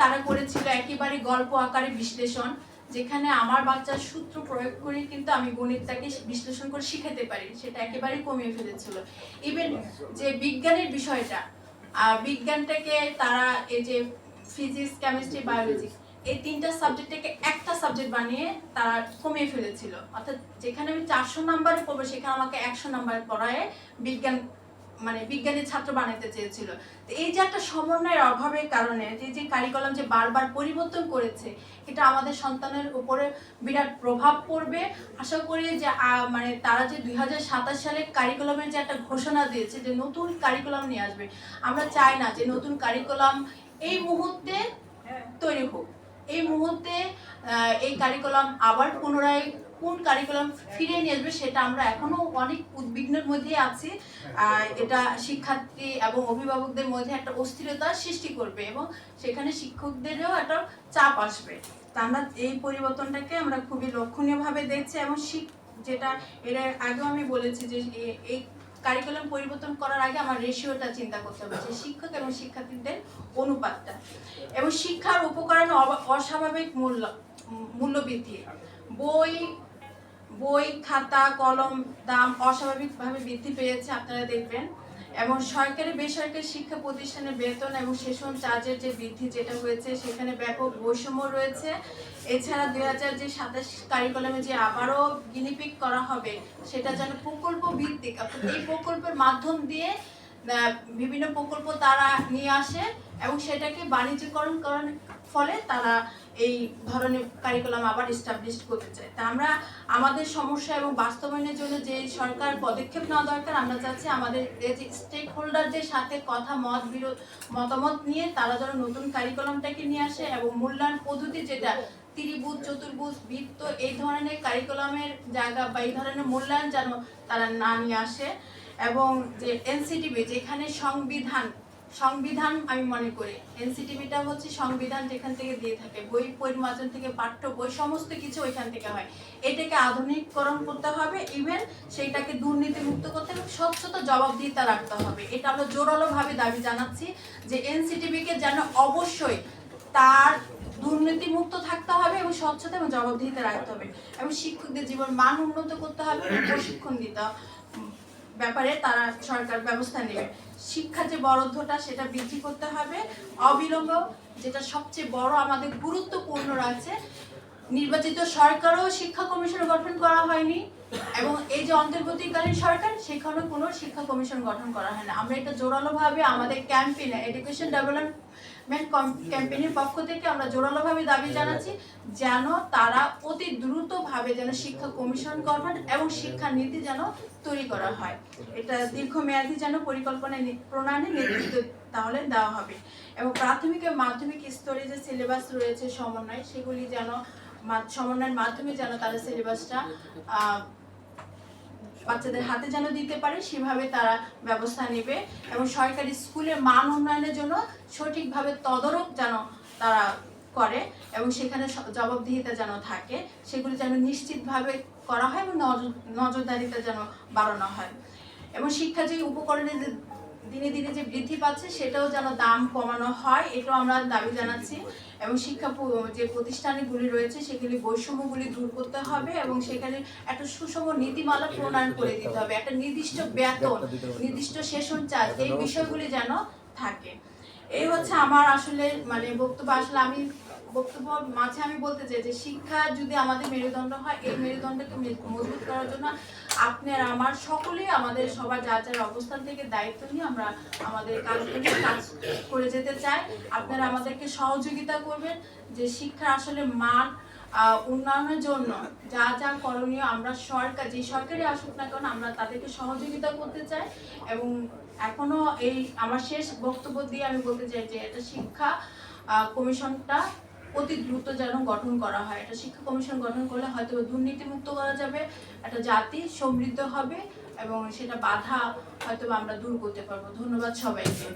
তারা করেছিল একেবারে গল্প আকারে বিশ্লেষণ, যেখানে আমার বাচ্চার সূত্র প্রয়োগ করে কিন্তু আমি গণিতটাকে বিশ্লেষণ করে শিখাতে পারি, সেটা একেবারে কমিয়ে ফেলেছিল। ইভেন যে বিজ্ঞানের বিষয়টা বিজ্ঞানটাকে তারা এই যে ফিজিক্স কেমিস্ট্রি বায়োলজি এই তিনটা সাবজেক্টটাকে একটা সাবজেক্ট বানিয়ে তারা কমিয়ে ফেলেছিল। অর্থাৎ যেখানে আমি চারশো নাম্বারে পড়ব, সেখানে আমাকে একশো নাম্বারে পড়ায় বিজ্ঞান মানে বিজ্ঞানী ছাত্র বানাতে চেয়েছিল। তো এই যে একটা সমন্বয়ের অভাবের কারণে যে যে কারিকুলাম যে বারবার পরিবর্তন করেছে এটা আমাদের সন্তানের উপরে বিরাট প্রভাব পড়বে। আশা করি যে মানে তারা যে দুই সালে কারিকুলামের যে একটা ঘোষণা দিয়েছে যে নতুন কারিকুলাম নিয়ে আসবে আমরা চাই না যে নতুন কারিকুলাম এই মুহূর্তে তৈরি হোক। এই মুহূর্তে এই কারিকুলাম আবার পুনরায় কোন কারিকুলাম ফিরে নিয়ে আসবে সেটা আমরা এখনও অনেক উদ্বিগ্নের মধ্যে আছি। এটা শিক্ষার্থী এবং অভিভাবকদের মধ্যে একটা অস্থিরতা সৃষ্টি করবে এবং সেখানে শিক্ষকদেরও একটা চাপ আসবে। তা আমরা এই পরিবর্তনটাকে আমরা খুবই লক্ষণীয়ভাবে দেখছি এবং শিক যেটা এর আগেও আমি বলেছি যে এই কারিকুলাম পরিবর্তন করার আগে আমার রেশিওটা চিন্তা করতে হবে শিক্ষক এবং শিক্ষার্থীদের অনুপাতটা। এবং শিক্ষার উপকরণ অস্বাভাবিক মূল্য মূল্য, মূল্যবৃদ্ধি। বই বই, খাতা, কলম দাম অস্বাভাবিকভাবে বৃদ্ধি পেয়েছে, আপনারা দেখবেন। এবং সরকারি বেসরকারি শিক্ষা প্রতিষ্ঠানের বেতন এবং সেশন চার্জের যে বৃদ্ধি যেটা হয়েছে, সেখানে ব্যাপক বৈষম্য রয়েছে। এছাড়া দুই হাজার যে সাতাশ কারিকুলামে যে আবারও গিনিপিক করা হবে, সেটা যেন প্রকল্প ভিত্তিক, অর্থাৎ এই প্রকল্পের মাধ্যম দিয়ে বিভিন্ন প্রকল্প তারা নিয়ে আসে এবং সেটাকে বাণিজ্যকরণ ফলে তারা এই ধরনের কারিকুলাম আবার এস্টাবলিশ করতে চায়। তা আমরা আমাদের সমস্যা এবং বাস্তবায়নের জন্য যে সরকার পদক্ষেপ নেওয়া দরকার, আমরা চাচ্ছি আমাদের যে স্টেক হোল্ডারদের সাথে কথা, মত বিরোধ, মতামত নিয়ে তারা যেন নতুন কারিকুলামটাকে নিয়ে আসে এবং মূল্যায়ন পদ্ধতি যেটা ত্রিভুজ, চতুর্ভুজ, বৃত্ত, এই ধরনের কারিকুলামের জায়গা বা এই ধরনের মূল্যায়ন যেন তারা না নিয়ে আসে এবং যে এনসিটিভি যেখানে সংবিধান সংবিধান আমি মনে করি। এনসিটিভিটা হচ্ছে সংবিধান যেখান থেকে দিয়ে থাকে, বই পরিমার্জন থেকে, পাঠ্য বই, সমস্ত কিছু ওইখান থেকে হয়। এটাকে আধুনিককরণ করতে হবে ইভেন সেইটাকে দুর্নীতি মুক্ত করতে হবে, স্বচ্ছতা জবাবদিহিতা রাখতে হবে। এটা আমরা জোরালোভাবে দাবি জানাচ্ছি যে এনসিটিভিকে যেন অবশ্যই তার দুর্নীতি মুক্ত থাকতে হবে এবং স্বচ্ছতা এবং জবাবদিহিতা রাখতে হবে। এবং শিক্ষকদের জীবন মান উন্নত করতে হবে প্রশিক্ষণ দিতে হবে। ব্যাপারে তারা সরকার ব্যবস্থা নেবে। শিক্ষা যে বরাদ্দটা, সেটা বৃদ্ধি করতে হবে। অবিলম্ব যেটা সবচেয়ে বড় আমাদের গুরুত্বপূর্ণ আছে নির্বাচিত সরকারও শিক্ষা কমিশন গঠন করা হয়নি। এবং এই যে অন্তর্বর্তীকালীন সরকার, সেখানেও কোনো শিক্ষা কমিশন গঠন করা হয় না। আমরা এটা জোরালোভাবে আমাদের ক্যাম্পেইনে, এডুকেশন ডেভেলপমেন্ট ক্যাম্পেইনের পক্ষ থেকে আমরা জোরালোভাবে দাবি জানাচ্ছি যেন তারা অতি দ্রুতভাবে যেন শিক্ষা কমিশন গঠন এবং শিক্ষা নীতি যেন তৈরি করা হয়। এটা দীর্ঘমেয়াদী যেন পরিকল্পনা প্রণয়নে নেতৃত্ব তাহলে দেওয়া হবে। এবং প্রাথমিক এবং মাধ্যমিক স্তরে যে সিলেবাস রয়েছে সমন্বয়, সেগুলি যেন সমন্বয়ের মাধ্যমে যেন তারা সিলেবাসটা বাচ্চাদের হাতে যেন দিতে পারে, সেভাবে তারা ব্যবস্থা নেবে এবং সরকারি স্কুলের মান উন্নয়নের জন্য সঠিকভাবে তদারক যেন তারা করে এবং সেখানে জবাবদিহিতা যেন থাকে, সেগুলি যেন নিশ্চিতভাবে করা হয় এবং নজর- নজরদারিতা যেন বাড়ানো হয়। এবং শিক্ষা যে উপকরণের দিনে দিনে যে বৃদ্ধি পাচ্ছে, সেটাও যেন দাম কমানো হয়, এটাও আমরা দাবি জানাচ্ছি। এবং শিক্ষা যে প্রতিষ্ঠানগুলি রয়েছে, সেগুলি বৈষম্যগুলি দূর করতে হবে এবং সেখানে একটা সুষম নীতিমালা প্রণয়ন করে দিতে হবে। একটা নির্দিষ্ট বেতন, নির্দিষ্ট সেশন চার্জ, এই বিষয়গুলি যেন থাকে। এই হচ্ছে আমার আসলে মানে বক্তব্য। আসলে আমি বক্তব্য মাঝে আমি বলতে চাই যে শিক্ষা যদি আমাদের মেরুদণ্ড হয়, এই মেরুদণ্ডকে মজবুত করার জন্য আপনার আমার সকলেই আমাদের সবার যার যার অবস্থান থেকে দায়িত্ব নিয়ে আমরা আমাদের কাজগুলি কাজ করে যেতে চাই। আপনারা আমাদেরকে সহযোগিতা করবেন যে শিক্ষা আসলে মান উন্নয়নের জন্য যা যা করণীয় আমরা সরকার যে সরকারি আসুক না কেন আমরা তাদেরকে সহযোগিতা করতে চাই এবং এখনও এই আমার শেষ বক্তব্য দিয়ে আমি বলতে চাই যে এটা শিক্ষা কমিশনটা অতি দ্রুত যেন গঠন করা হয়। এটা শিক্ষা কমিশন গঠন করলে হয়তো দুর্নীতিমুক্ত করা যাবে, একটা জাতি সমৃদ্ধ হবে এবং সেটা বাধা হয়তো আমরা দূর করতে পারব। ধন্যবাদ সবাইকে।